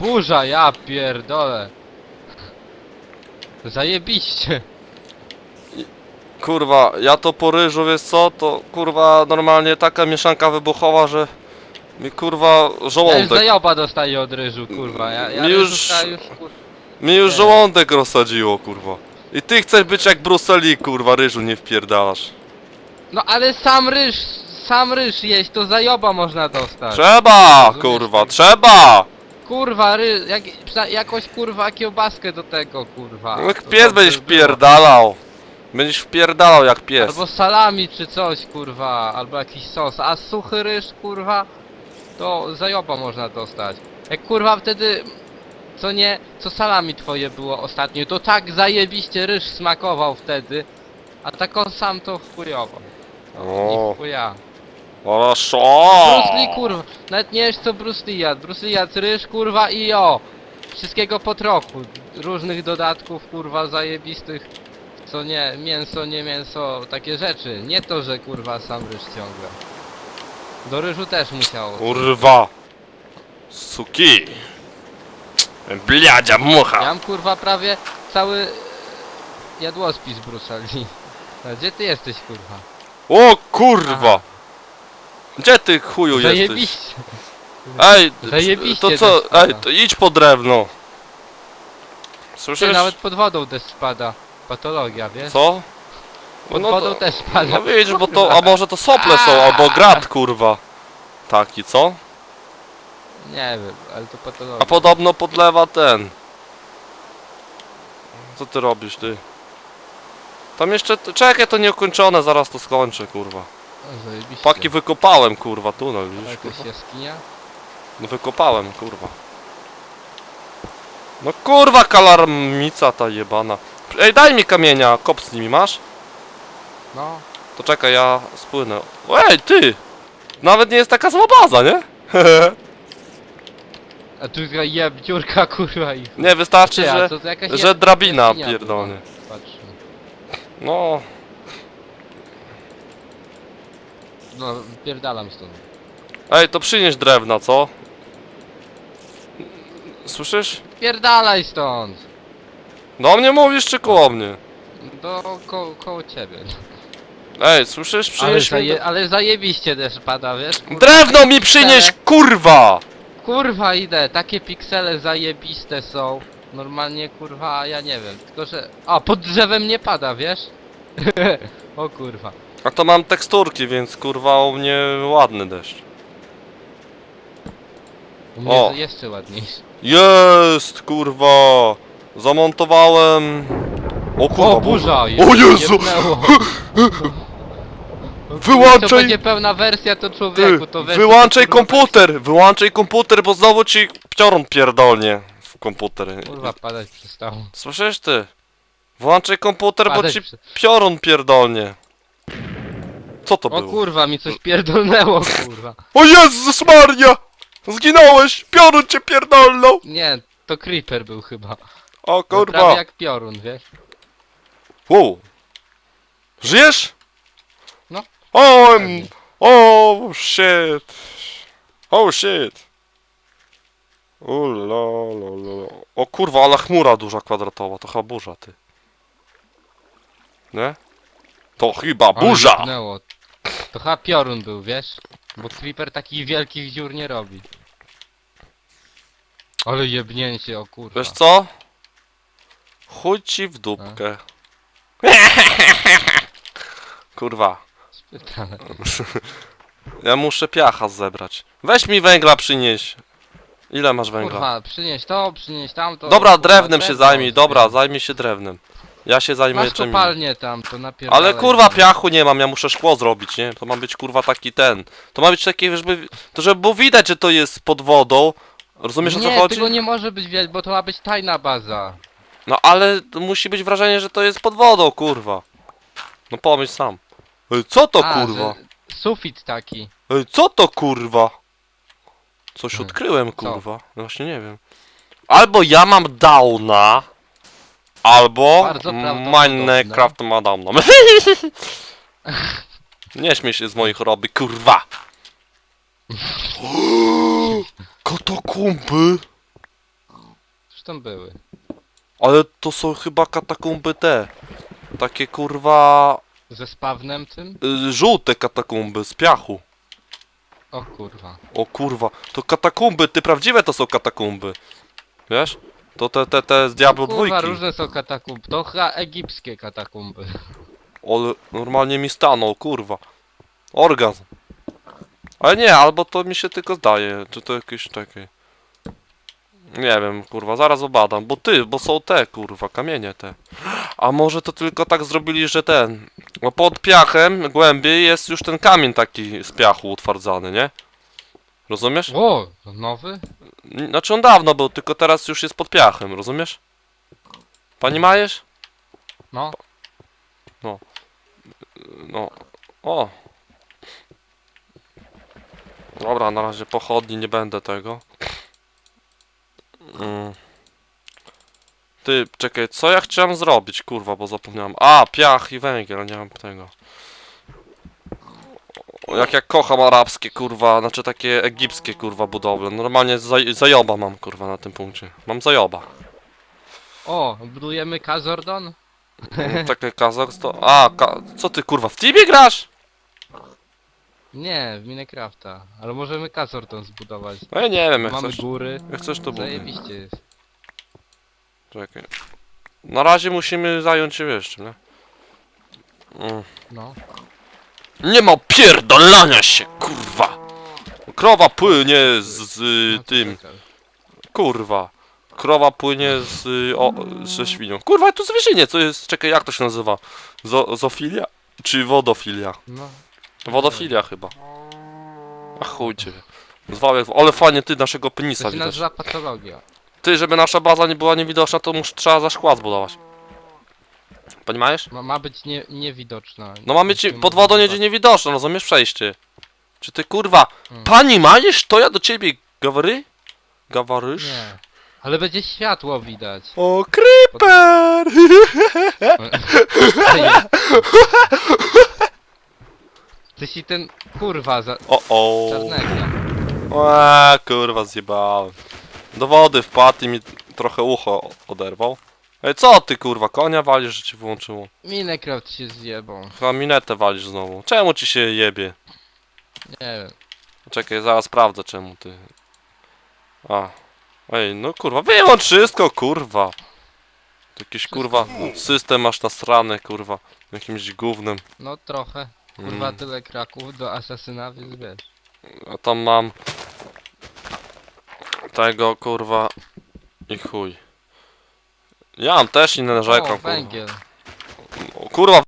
Burza, ja pierdolę. Zajebiście. Kurwa, ja to po ryżu, wiesz co, to kurwa normalnie taka mieszanka wybuchowa, że mi kurwa Ja już żołądek, zajoba dostaję od ryżu, kurwa. Ja, ja już... już- mi już żołądek rozsadziło, kurwa. I ty chcesz być jak Bruseli, kurwa, ryżu nie wpierdalasz. No ale sam ryż, sam ryż jeść, to zajoba można dostać. Trzeba, Rozumiesz, kurwa, tak? trzeba! Kurwa, ry, jak, psa- jakoś kurwa kiełbaskę do tego, kurwa. No Jak To pies dobrze będziesz by było. wpierdalał. Będziesz wpierdalał jak pies. Albo salami czy coś, kurwa, albo jakiś sos, a suchy ryż, kurwa, to zajoba można dostać. Jak kurwa wtedy, co nie, co salami twoje było ostatnio, to tak zajebiście ryż smakował wtedy, a tak on sam to chujowo. O. Nie chuja. Хорошо! Bruce Lee, kurwa, nawet nie wiesz co Bruce Lee jadł. Bruce Lee jadł ryż, kurwa i o! Wszystkiego po trochu. Różnych dodatków, kurwa, zajebistych. Co nie, mięso, nie mięso, takie rzeczy. Nie to, że kurwa sam ryż ciągle. Do ryżu też musiało. Kurwa! Suki! Bliadzia Ja mucha! mam kurwa prawie cały jadłospis Bruce'a Lee. A Gdzie ty jesteś kurwa? O kurwa! Gdzie ty chuju jesteś? Zajebiście. Ej, Zajebiście to co? Ej, to idź po drewno. Ty Słyszysz? nawet pod wodą deszcz spada. Patologia, wiesz? Co? Pod No wodą to- też spada. No widzisz, bo to, a może to sople są, albo grat, kurwa. Taki, co? Nie wiem, ale to patologia. A podobno podlewa ten. Co ty robisz, ty? Tam jeszcze, czekaj, to nieukończone, zaraz to skończę, kurwa. O, zajebiście. Paki wykopałem, kurwa, tunel, Ale widzisz, kurwa? jaskinia? No wykopałem, kurwa. No kurwa, kalarmica ta jebana. Ej, daj mi kamienia, kop z nimi, masz? No. To czekaj, ja spłynę. Ej, ty! Nawet nie jest taka zła baza, nie? A tu jest jeb dziurka kurwa i... nie, wystarczy, Ty, a że, to, to jakaś że jeb- drabina jaskinia pierdolnie. Patrz. No, No, pierdalam stąd. ej, to przynieś drewna, co? Słyszysz? Pierdalaj stąd! Do mnie mówisz, czy koło mnie? Do ko koło ciebie. Ej, słyszysz? Ale, Przynieś mi... zaje ale zajebiście też pada, wiesz? Kurwa, Drewno mi przynieś, kurwa! Kurwa idę, takie piksele zajebiste są. Normalnie kurwa, ja nie wiem, tylko że... A, pod drzewem nie pada, wiesz? o kurwa. A to mam teksturki, więc kurwa u mnie ładny deszcz. U mnie O. to jeszcze ładniejszy. Jest, kurwa! Zamontowałem... O kurwa, O burza! O Jezu! jebnęło. To Wyłączaj... będzie pełna wersja, to człowieku, to wersja, wyłączaj komputer! Wyłączaj komputer, bo znowu ci piorun pierdolnie w komputer. Kurwa, padać przestało. Słyszysz ty? Włączaj komputer, bo Padać ci prze- piorun pierdolnie. Co to O było? kurwa, mi coś pierdolnęło, kurwa. O Jezus Maria! Zginąłeś! Piorun cię pierdolnął! Nie, to creeper był chyba. O prawie kurwa! jak piorun, wiesz? Wow. Żyjesz? No. O, Pewnie. oh shit. Oh shit. Ulala. O kurwa, ale chmura duża kwadratowa, to chyba burza, ty. Nie? To chyba Ale burza! jebnęło. To chyba piorun był, wiesz? Bo creeper takich wielkich dziur nie robi. Ale jebnięcie, o kurwa. Wiesz co? Chuj ci w dupkę. Kurwa. Spytane. Ja muszę piacha zebrać. Weź mi węgla przynieś. Ile masz węgla? Kurwa, przynieś to, przynieś tamto. Dobra, kurwa, drewnem się zajmij, dobra, zajmij się drewnem. Ja się zajmę Masz czym kopalnię tam, to napierdalaj. Ale kurwa piachu nie mam, ja muszę szkło zrobić, nie? To ma być kurwa taki ten. To ma być takie, żeby, to żeby było widać, że to jest pod wodą. Rozumiesz o co nie, chodzi? tego nie może być widać, bo to ma być tajna baza. No ale musi być wrażenie, że to jest pod wodą, kurwa. No pomyśl sam. Ej, co to A, kurwa? że Sufit taki. Ej, co to kurwa? Coś Hmm, odkryłem, kurwa. No właśnie nie wiem. Albo ja mam downa, albo Bardzo prawdopodobne. Minecraft ma downa. nie śmiej się z moich hobby, kurwa. Katakumby? Już tam były. Ale to są chyba katakumby te. Takie kurwa... Ze spawnem tym? y, żółte katakumby z piachu. O kurwa. O kurwa, to katakumby, ty prawdziwe to są katakumby. Wiesz? To te, te, te z Diablo Kurwa, dwójki. różne są katakumby. To chyba egipskie katakumby. Ale normalnie mi stanął, kurwa. Orgazm. Ale nie, albo to mi się tylko zdaje, czy to jakieś takie... Nie wiem, kurwa, zaraz obadam, bo ty, bo są te, kurwa, kamienie te. A może to tylko tak zrobili, że ten... Bo pod piachem, głębiej, jest już ten kamień taki z piachu utwardzany, nie? Rozumiesz? O, nowy? Znaczy on dawno był, tylko teraz już jest pod piachem, rozumiesz? Pani Majesz? No. No. O. Dobra, na razie pochodni nie będę tego. Mm. Ty, czekaj, co ja chciałem zrobić, kurwa, bo zapomniałem. A, piach i węgiel, nie mam tego. Jak ja kocham arabskie, kurwa, znaczy takie egipskie, kurwa, budowle. Normalnie zaj zajoba mam, kurwa, na tym punkcie. Mam zajoba. O, budujemy Kazordon? Mm, Takie Kazachstan. A, ka co ty, kurwa, w Tibie grasz? Nie, w Minecrafta. Ale możemy Kazordon zbudować. No ja nie wiem, jak Mamy chcesz. góry. Jak chcesz to buduj. Zajebiście jest. Czekaj. Na razie musimy zająć się wiesz, czym, nie? Mm. No. Nie ma pierdolania się, kurwa! Krowa płynie z, no to tym, kurwa. Krowa płynie z, y, o, ze świnią. Kurwa, tu zwierzynie, co jest, czekaj, jak to się nazywa? Zo, zofilia? Czy wodofilia? No. Wodofilia chyba. A chuj cię. Zwał jak, ale fajnie ty naszego penisa To się widać. nazywa patologia. Ty, żeby nasza baza nie była niewidoczna, to muszę, trzeba za szkła zbudować. Понимаешь? Ma, ma być nie, niewidoczna. No mamy ci, Musimy pod wodą nie zbudować. niewidoczna, rozumiesz przejście. Czy ty kurwa, Hmm. pani majesz, to ja do ciebie gawry? Gawarysz? Nie. Ale będzie światło widać. O, creeper! Ej. Ty si ten kurwa za O, o. czarnego. A, kurwa, zjebałem. Do wody wpadł i mi trochę ucho oderwał. Ej, co ty kurwa, konia walisz, że ci wyłączyło? Minecraft się zjebą. Chyba minetę walisz znowu. Czemu ci się jebie? Nie wiem. Czekaj, zaraz sprawdzę czemu ty. A. Ej, no kurwa, wyłącz wszystko, kurwa. Jakiś kurwa system masz nasrany, kurwa. Jakimś gównem. No trochę. Kurwa Mm. tyle kraków do asasyna, więc wiesz. A tam mam tego kurwa i chuj. Ja mam też inne narzekam, o, kurwa. węgiel. O, kurwa,